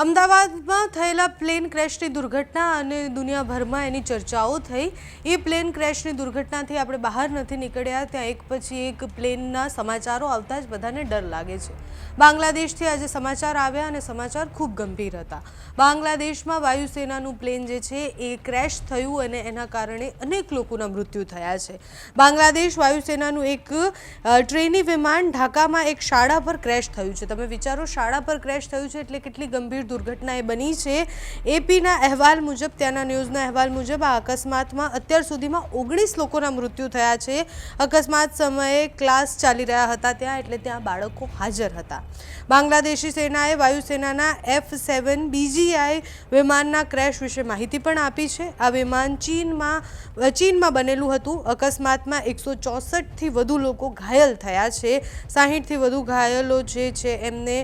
અમદાવાદમાં થયેલા પ્લેન ક્રેશની દુર્ઘટના અને દુનિયાભરમાં એની ચર્ચાઓ થઈ. એ પ્લેન ક્રેશની દુર્ઘટનાથી આપણે બહાર નથી નીકળ્યા. ત્યાં એક પછી એક પ્લેનના સમાચારો આવતા જ બધાને ડર લાગે છે. બાંગ્લાદેશથી આજે સમાચાર આવ્યા અને સમાચાર ખૂબ ગંભીર હતા. બાંગ્લાદેશમાં વાયુસેનાનું પ્લેન જે છે એ ક્રેશ થયું અને એના કારણે અનેક લોકોના મૃત્યુ થયા છે. બાંગ્લાદેશ વાયુસેનાનું એક ટ્રેની વિમાન ઢાકામાં એક શાળા પર ક્રેશ થયું છે. તમે વિચારો, શાળા પર ક્રેશ થયું છે એટલે કેટલી ગંભીર દુર્ઘટના એ બની છે. એપીના અહેવાલ મુજબ, ત્યાંના ન્યૂઝના અહેવાલ મુજબ, આ અકસ્માતમાં અત્યાર સુધીમાં ઓગણીસ લોકોના મૃત્યુ થયા છે. અકસ્માત સમયે ક્લાસ ચાલી રહ્યા હતા ત્યાં, એટલે ત્યાં બાળકો હાજર હતા. બાંગ્લાદેશી સેનાએ વાયુસેનાના એફ સેવન બીજીઆઈ વિમાનના ક્રેશ વિશે માહિતી પણ આપી છે. આ વિમાન ચીનમાં ચીનમાં બનેલું હતું. અકસ્માતમાં એકસો ચોસઠથી વધુ લોકો ઘાયલ થયા છે. સાહીઠથી વધુ ઘાયલો જે છે, એમને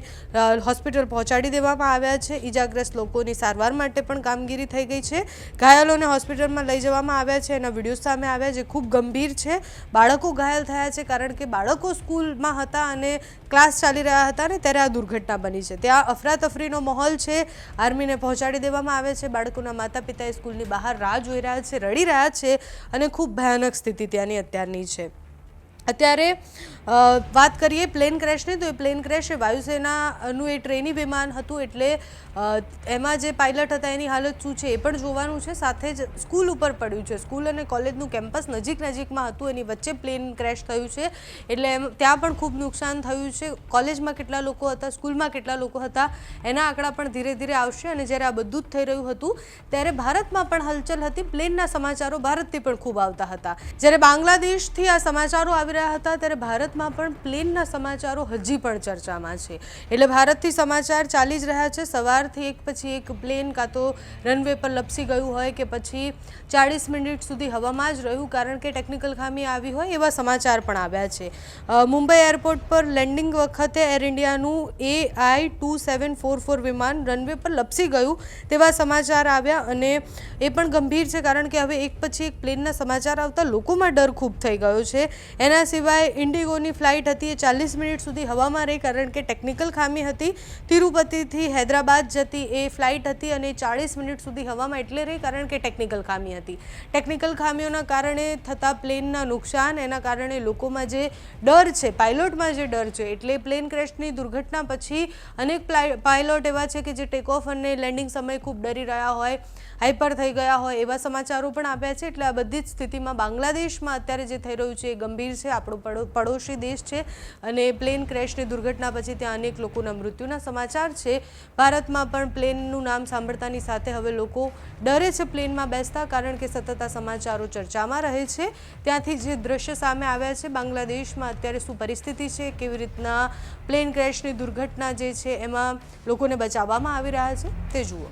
હોસ્પિટલ પહોંચાડી દેવામાં આવ્યા છે. ઈજાગ્રસ્ત લોકોની સારવાર માટે પણ કામગીરી થઈ ગઈ છે. ઘાયલોને હોસ્પિટલમાં લઈ જવામાં આવ્યા છે. એના વીડિયો સામે આવ્યા જે ખૂબ ગંભીર છે. બાળકો ઘાયલ થયા છે કારણ કે બાળકો સ્કૂલમાં હતા અને ક્લાસ ચાલી રહ્યા હતા ને ત્યારે આ દુર્ઘટના બની છે. ત્યાં અફરાતફરીનો માહોલ છે. આર્મીને પહોંચાડી દેવામાં આવે છે. બાળકોના માતા પિતાએ સ્કૂલની બહાર રાહ જોઈ રહ્યા છે, રડી રહ્યા છે અને ખૂબ ભયાનક સ્થિતિ ત્યાંની અત્યારની છે. અત્યારે વાત કરીએ પ્લેન ક્રેશની તો એ પ્લેન ક્રેશ એ વાયુસેનાનું એ ટ્રેની વિમાન હતું એટલે એમાં જે પાયલટ હતા એની હાલત શું છે એ પણ જોવાનું છે. સાથે જ સ્કૂલ ઉપર પડ્યું છે. સ્કૂલ અને કોલેજનું કેમ્પસ નજીક નજીકમાં હતું, એની વચ્ચે પ્લેન ક્રેશ થયું છે. એટલે એમ, ત્યાં પણ ખૂબ નુકસાન થયું છે. કોલેજમાં કેટલા લોકો હતા સ્કૂલમાં કેટલા લોકો હતા, એના આંકડા પણ ધીરે ધીરે આવશે. અને જ્યારે આ બધું જ થઈ રહ્યું હતું, ત્યારે ભારતમાં પણ હલચલ હતી. પ્લેનના સમાચારો ભારતથી પણ ખૂબ આવતા હતા. જ્યારે બાંગ્લાદેશથી આ સમાચારો આવી રહ્યા હતા ત્યારે ભારતમાં પણ પ્લેનના સમાચારો હજી પણ ચર્ચામાં છે. એટલે ભારતથી સમાચાર ચાલી જ રહ્યા છે. સવારથી એક પછી એક પ્લેન કાં તો રનવે પર લપસી ગયું હોય કે પછી ચાળીસ મિનિટ સુધી હવામાં જ રહ્યું, કારણ કે ટેકનિકલ ખામી આવી હોય એવા સમાચાર પણ આવ્યા છે. મુંબઈ એરપોર્ટ પર લેન્ડિંગ વખતે air ઇન્ડિયાનું A I two seven four four વિમાન રનવે પર લપસી ગયું તેવા સમાચાર આવ્યા અને એ પણ ગંભીર છે, કારણ કે હવે એક પછી એક પ્લેનના સમાચાર આવતા લોકોમાં ડર ખૂબ થઈ ગયો છે. એના સિવાય ઇન્ડિગોની ફ્લાઇટ હતી એ ચાલીસ મિનિટ સુધી હવામાં રહી કારણ કે ટેકનિકલ ખામી હતી. તિરુપતિથી હૈદરાબાદ જતી એ ફ્લાઇટ હતી અને ચાળીસ મિનિટ સુધી હવામાં એટલે રહી કારણ કે ટેકનિકલ ખામી હતી. ટેકનિકલ ખામીઓના કારણે થતા પ્લેનના નુકસાન, એના કારણે લોકોમાં જે ડર છે, પાયલોટમાં જે ડર છે, એટલે પ્લેન ક્રેશની દુર્ઘટના પછી અનેક પાયલોટ એવા છે કે જે ટેકઓફ અને લેન્ડિંગ સમયે ખૂબ ડરી રહ્યા હોય હાઈપર થઈ ગયા હોય એવા સમાચારો પણ આપ્યા છે. એટલે આ બધી જ સ્થિતિમાં બાંગ્લાદેશમાં અત્યારે જે થઈ રહ્યું છે એ ગંભીર છે. આપણો પડોશી દેશ છે અને પ્લેન ક્રેશની દુર્ઘટના પછી ત્યાં અનેક લોકોના મૃત્યુના સમાચાર છે. ભારતમાં પણ પ્લેનનું નામ સાંભળતાની સાથે હવે લોકો ડરે છે પ્લેનમાં બેસતા કારણ કે સતત આ સમાચારો ચર્ચામાં રહે છે. ત્યાંથી જે દ્રશ્ય સામે આવ્યા છે, બાંગ્લાદેશમાં અત્યારે શું પરિસ્થિતિ છે, કેવી રીતના પ્લેન ક્રેશની દુર્ઘટના જે છે એમાં લોકોને બચાવવામાં આવી રહ્યા છે તે જુઓ.